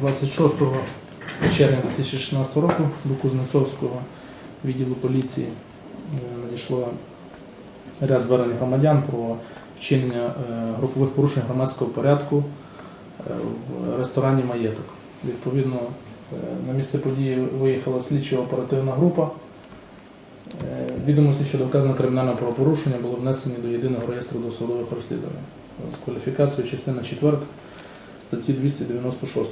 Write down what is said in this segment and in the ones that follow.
26 червня 2016 року до Кузнецовського відділу поліції е, надійшло ряд звернень громадян про вчинення е, групових порушень громадського порядку е, в ресторані Маєток. Відповідно, на місце події виїхала слідчо-оперативна група. Відомості щодо вказаного кримінального правопорушення були внесені до єдиного реєстру досудових розслідувань з кваліфікацією частина 4 статті 296.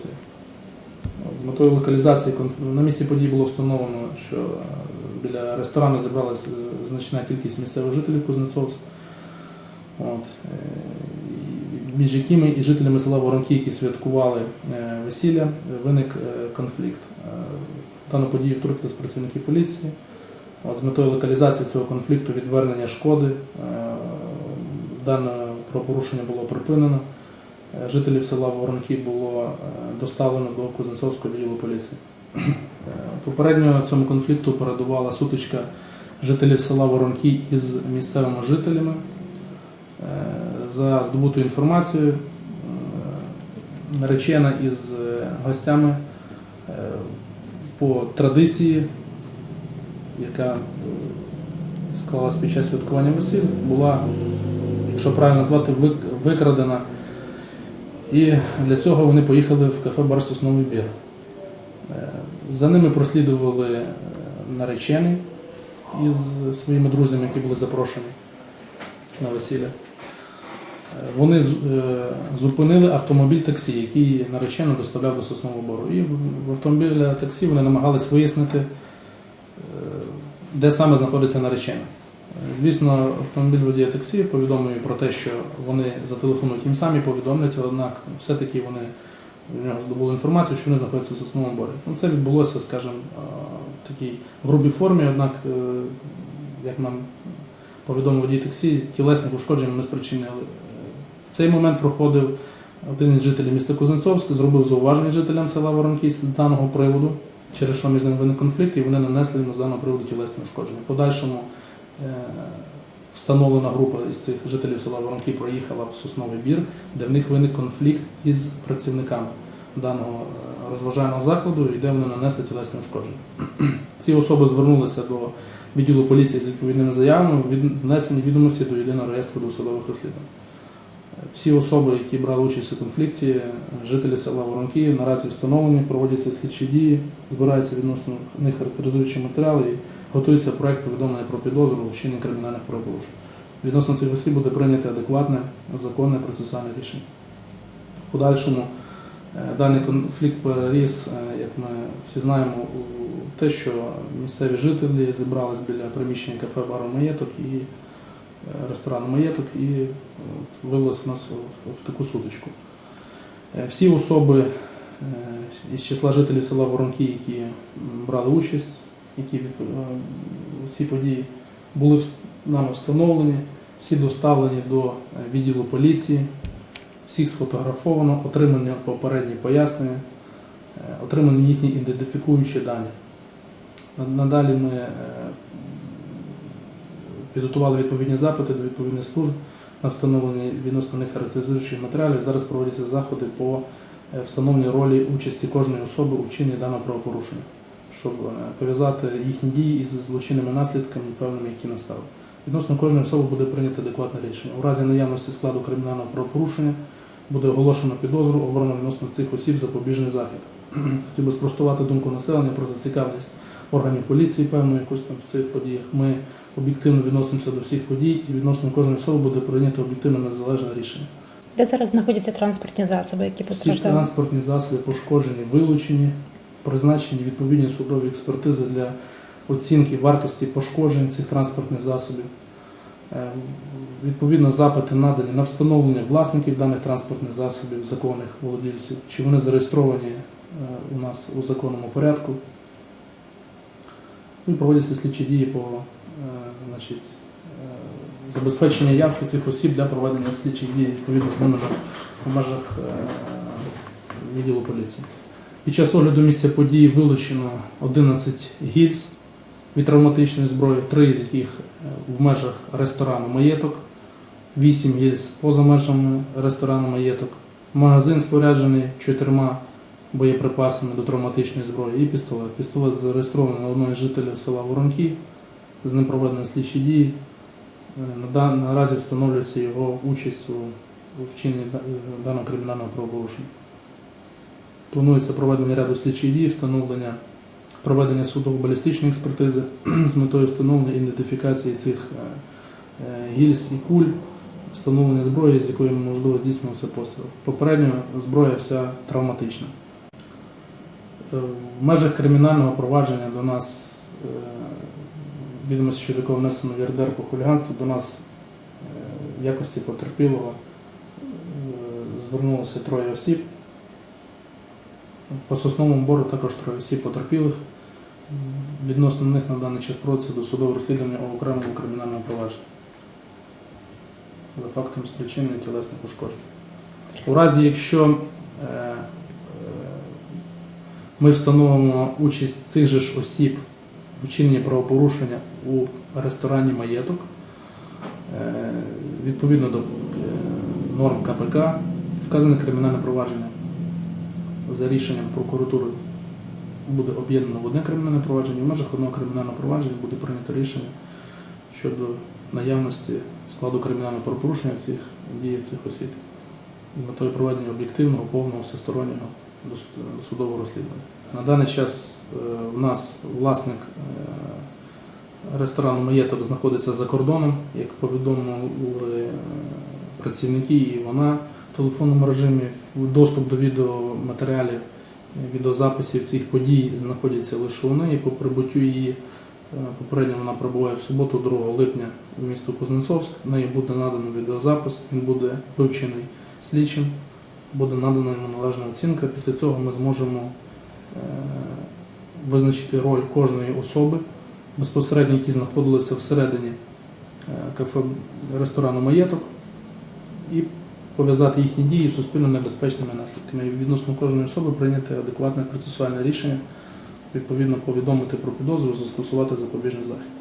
З метою локалізації на місці події було встановлено, що біля ресторану зібралася значна кількість місцевих жителів Кузнецовська, е, між якими і жителями села Воронки, які святкували е, весілля, виник е, конфлікт. В дану подію втрутились працівники поліції. З метою локалізації цього конфлікту, відвернення шкоди, дане правопорушення було припинено. Е, Жителів села Воронки було е, доставлено до Кузнецовського відділу поліції. Е, Попередньо цьому конфлікту передувала сутичка жителів села Воронки із місцевими жителями. За здобутою інформацією, наречена із гостями по традиції, яка склалась під час святкування весіль, була, якщо правильно назвати, викрадена. І для цього вони поїхали в кафе Бар Сосновий Бір. Е, За ними прослідували е, наречений із своїми друзями, які були запрошені на весілля. Е, Вони зупинили автомобіль таксі, який наречено доставляв до Соснового Бору. І в автомобілі таксі вони намагались вияснити, де саме знаходиться наречена. Звісно, автомобіль водія таксі повідомив про те, що вони зателефонують їм самі, повідомлять, однак все-таки вони в нього здобули інформацію, що вони знаходяться в Сосновому борі. Ну, це відбулося, скажімо, е, в такій грубій формі, однак, е, як нам повідомив водій таксі, тілесних ушкоджень не спричинили. В цей момент проходив один із жителів міста Кузнецовськ, зробив зауваження жителям села Воронки з даного приводу, через що між ними виник конфлікт, і вони нанесли йому з даного приводу тілесне ушкодження. Подальшому встановлена група із цих жителів села Воронки проїхала в Сосновий бір, де в них виник конфлікт із працівниками даного е, розважального закладу, і де вони нанесли тілесне ушкодження. Ці особи звернулися до відділу поліції з відповідними заявами, внесені відомості до єдиного реєстру досудових розслідувань. Е, Всі особи, які брали участь у конфлікті, е, жителі села Воронки, наразі встановлені, проводяться слідчі дії, збираються відносно них характеризуючі матеріали готується проект повідомлення про підозру у вчиненні кримінальних правопорушень. Відносно цих осіб буде прийнято адекватне законне процесуальне рішення. В подальшому е, даний конфлікт переріс, е, як ми всі знаємо, у те, що місцеві жителі зібрались біля приміщення кафе бару Маєток і е, ресторану Маєток і от, нас в, таку сутичку. Всі особи із числа жителів села Воронки, які брали участь, які е, події були нами встановлені, всі доставлені до е, відділу поліції, всіх сфотографовано, отримані попередні пояснення, е, отримані їхні ідентифікуючі дані. Надалі ми підготували відповідні запити до відповідних служб на встановлення відносно них характеризуючих матеріалів. Зараз проводяться заходи по встановленню ролі участі кожної особи у вчиненні даного правопорушення, щоб е, пов'язати їхні дії із злочинними наслідками, певними, які настали. Відносно кожної особи буде прийнято адекватне рішення. У разі наявності складу кримінального правопорушення буде оголошено підозру, обрано відносно цих осіб запобіжний захід. Хотів би спростувати думку населення про зацікавленість органів поліції, певно, якусь там в цих подіях. Ми об'єктивно відносимося до всіх подій і відносно кожної особи буде прийнято об'єктивне незалежне рішення. Де зараз знаходяться транспортні засоби, які Всі постраждали? транспортні засоби пошкоджені, вилучені, призначені відповідні судові експертизи для оцінки вартості пошкоджень цих транспортних засобів. Е, Відповідно, запити надані на встановлення власників даних транспортних засобів, законних володільців, чи вони зареєстровані е, у нас у законному порядку. Ну, І проводяться слідчі дії по е, значить, забезпечення явки цих осіб для проведення слідчих дій відповідно з ними в межах відділу поліції. Під час огляду місця події вилучено 11 гільз від травматичної зброї, 3 з яких е, в межах ресторану Маєток, 8 гільз поза межами ресторану Маєток. Магазин споряджений чотирма боєприпасами до травматичної зброї і пістолет. Пістолет зареєстрований на одного із жителів села Воронки. З ним проведені слідчі дії. Е, Наразі встановлюється його участь у вчиненні е, даного кримінального правопорушення. Планується проведення ряду слідчих дій, встановлення проведення судово-балістичної експертизи з метою встановлення ідентифікації цих е, е, гільз і куль, встановлення зброї, з якої можливо здійснювався постріл. Попередньо зброя вся травматична. Е, В межах кримінального провадження до нас відомості щодо якого внесено в ЄРДР по хуліганству, до нас в якості потерпілого звернулося троє осіб. По сосновому бору також троє осіб потерпілих. Відносно них на даний час проводиться досудове розслідування у окремому кримінальному провадженні за фактом спричинення тілесних ушкоджень. У разі, якщо е, е, ми встановимо участь цих же ж осіб в вчиненні правопорушення у ресторані маєток, е, відповідно до норм КПК, вказане кримінальне провадження за рішенням прокуратури буде об'єднано в одне кримінальне провадження, в межах одного кримінального провадження буде прийнято рішення щодо наявності складу кримінального правопорушення цих дій цих осіб з метою проведення об'єктивного, повного, всестороннього досудового розслідування. На даний час е, в нас власник е, ресторану маєток знаходиться за кордоном, як повідомили е, працівники, і вона в телефонному режимі доступ до відеоматеріалів, відеозаписів цих подій знаходяться лише у неї. По прибуттю її е, попередньо вона прибуває в суботу, 2 липня в місто Кузнецовськ. Неї буде надано відеозапис, він буде вивчений слідчим, буде надана йому належна оцінка. Після цього ми зможемо е, визначити роль кожної особи, безпосередньо які знаходилися всередині е, кафе ресторану маєток, і пов'язати їхні дії з суспільно небезпечними наслідками. І відносно кожної особи прийняти адекватне процесуальне рішення, відповідно повідомити про підозру, застосувати запобіжний захід.